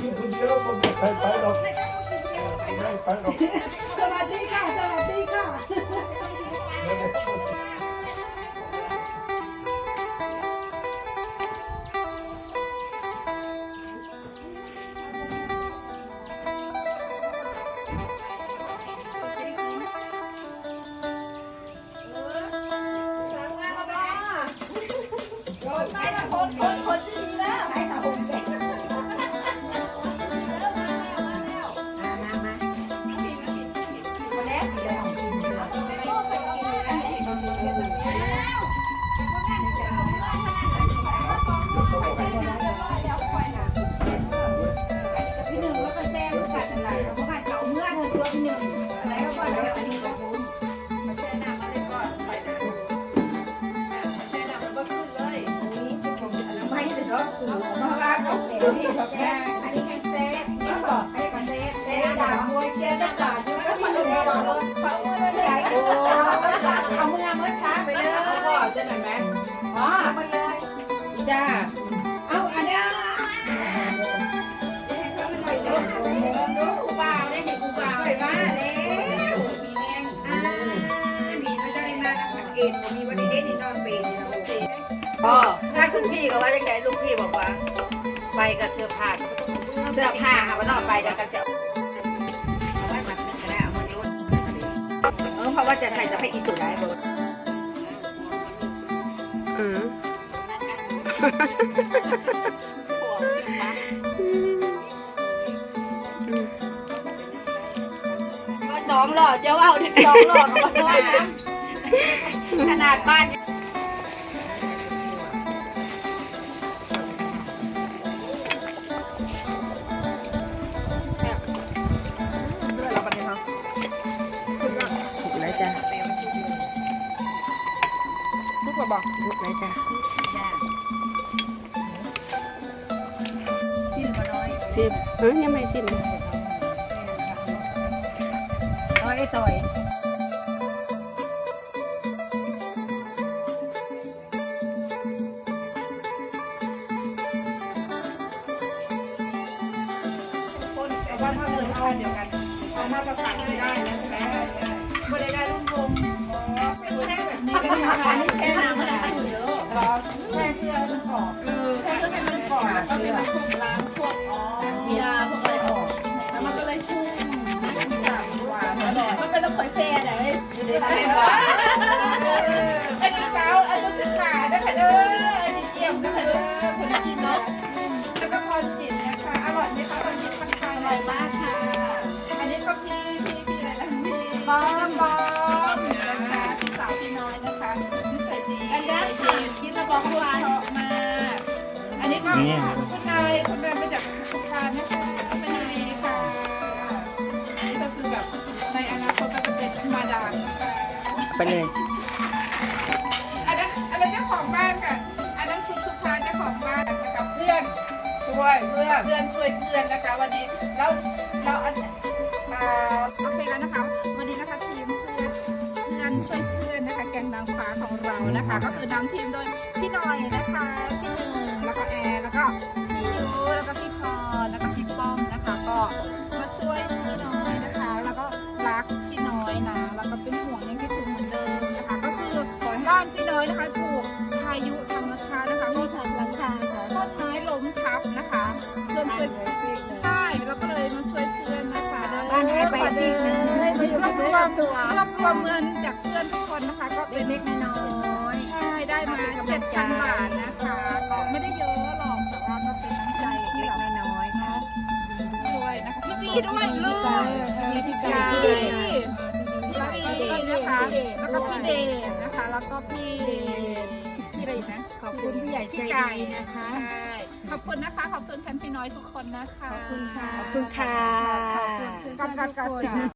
กินคนเดียวมันไม่ใครไปหรอกไม่ไปหรอกสวัสดีค่ะ สวัสดีค่ะ เซฟเซฟดาวมวยเซฟจะจ่ายแล้วมาดูก่อนรถเขาเมื่อไรโอ้เอาเมื่อเมื่อช้าไปเลยก็จะไหนไหมอ๋อไปเลยอีจ้า กตมีวันนี้เด็ดนอนเป็นก็ถ้าถึงพี่ก็ว่าจังไงลูกพี่บอกว่าไปกับเสื้อผ้าเสื้อผ้าค่ะวันนอกไปแล้วก็จะไว้มาเป็นกระดาษมันรุ่นเออเพราะว่าจะใส่จะไปอีสุได้เบอร์อืมมาสองหลอดเจ้าเอาสองหลอดมาด้วยนะ ขนาดบ้านสุกแล้วจ้ะทุกคนบอกสุกแล้วจ้ะที่มาน้อยสิบเฮ้ยยังไม่สิบเออไอ้ต่อย ว่าถ้าเงินเอาเดียวกันเอามาประกันไม่ได้นะใช่ไหมไม่ได้ได้ลูกวงเป็นแค่แบบนี้ก็ทำอันนี้แช่น้ำมันได้อยู่เยอะแค่เสื้อมันขอบแค่เพื่อมันกรอบแล้วก็เป็นพวกล้างพวกอ๋อยาพวกอะไรออกแล้วมันก็เลยชุ่มหวานอร่อยมันเป็นน้ำข่อยแซ่ไหน ร่อยมากค่ะ อันนี้ก็พี่พี่พี่อะไรนะพี่บอมบอมนะคะพี่สาวพี่น้อยนะคะนิสัยดีอันนี้ค่ะกินแล้วบอกข้างล่างชอบมากอันนี้ก็คุณนายคุณนายมาจากสุพรรณนะคะเป็นนายค่ะอันนี้ก็คือแบบในอนาคตก็จะเป็นมาดามนะคะไปเลยอันนั้นอันนั้นเจ้าของบ้านค่ะ อันนั้นคุณสุภาเจ้าของบ้าน ช่วยเพื่อนเพื่อนช่วยเพื่อนนะคะวันนี้เราเราอันอ่าโอเคแล้วนะคะ วันนี้นะคะทีมเพื่อนเพื่อนช่วยเพื่อนนะคะ แกงนางฟ้าของเรานะคะ ก็คือนำทีมโดยพี่หน่อยนะคะพี่หนึ่งแล้วก็แอร์แล้วก็พี่ยูแล้วก็พี่พรแล้วก็พี่ ช่วยใช่แล้วก็เลยมาช่วยเพื่อนนะคะบ้านให้ไปสิเลยรวบรวมรวบรวมเงินจากเพื่อนทุกคนนะคะ ก็เป็นเล็กน้อยใช่ได้มาเจ็ดพันบาทนะคะก็ไม่ได้เยอะหรอกแต่ว่าก็เป็นน้ำใจเล็กน้อยๆเนะช่วยนะคะพี่ปีด้วยลืมพี่ปีพี่ปีนะคะแล้วก็พี่เดชนะคะ แล้วก็พี่พี่อะไรอีกนะขอบคุณผู้ใหญ่ใจดีนะคะ ขอบคุณนะคะ ขอบคุณแฟนพี่น้อยทุกคนนะคะ ขอบคุณค่ะ ขอบคุณค่ะ ขอบคุณค่ะ